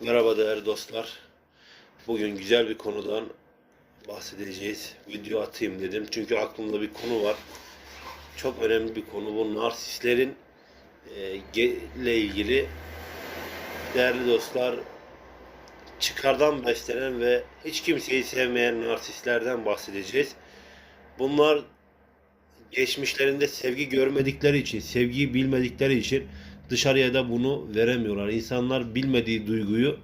Merhaba değerli dostlar. Bugün güzel bir konudan bahsedeceğiz. Video atayım dedim. Çünkü aklımda bir konu var. Çok önemli bir konu. Bu narsistlerin e, ile ilgili değerli dostlar çıkardan beslenen ve hiç kimseyi sevmeyen narsistlerden bahsedeceğiz. Bunlar geçmişlerinde sevgi görmedikleri için, sevgiyi bilmedikleri için dışarıya da bunu veremiyorlar. İnsanlar bilmediği duyguyu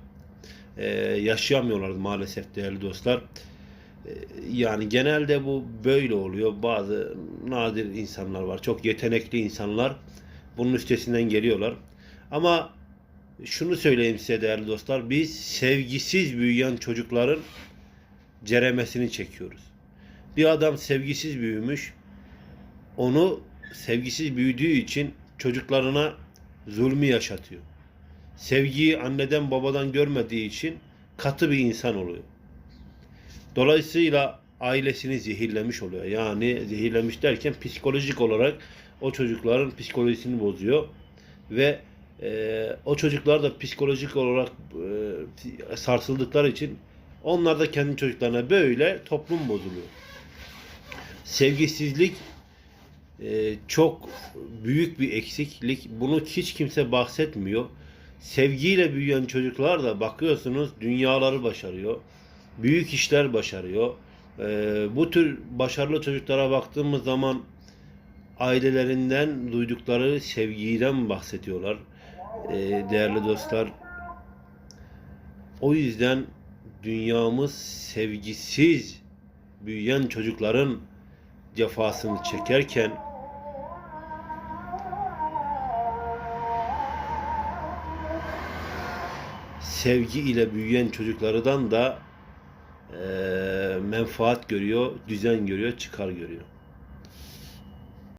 e, yaşayamıyorlar maalesef değerli dostlar. E, yani genelde bu böyle oluyor. Bazı nadir insanlar var. Çok yetenekli insanlar bunun üstesinden geliyorlar. Ama şunu söyleyeyim size değerli dostlar. Biz sevgisiz büyüyen çocukların ceremesini çekiyoruz. Bir adam sevgisiz büyümüş. Onu sevgisiz büyüdüğü için çocuklarına zulmü yaşatıyor. Sevgiyi anneden babadan görmediği için katı bir insan oluyor. Dolayısıyla ailesini zehirlemiş oluyor. Yani zehirlemiş derken psikolojik olarak o çocukların psikolojisini bozuyor ve e, o çocuklar da psikolojik olarak e, sarsıldıkları için onlar da kendi çocuklarına böyle toplum bozuluyor. Sevgisizlik e, çok büyük bir eksiklik. Bunu hiç kimse bahsetmiyor. Sevgiyle büyüyen çocuklar da bakıyorsunuz dünyaları başarıyor. Büyük işler başarıyor. E, bu tür başarılı çocuklara baktığımız zaman ailelerinden duydukları sevgiden bahsediyorlar. E, değerli dostlar. O yüzden dünyamız sevgisiz büyüyen çocukların cefasını çekerken sevgi ile büyüyen çocuklardan da eee menfaat görüyor, düzen görüyor, çıkar görüyor.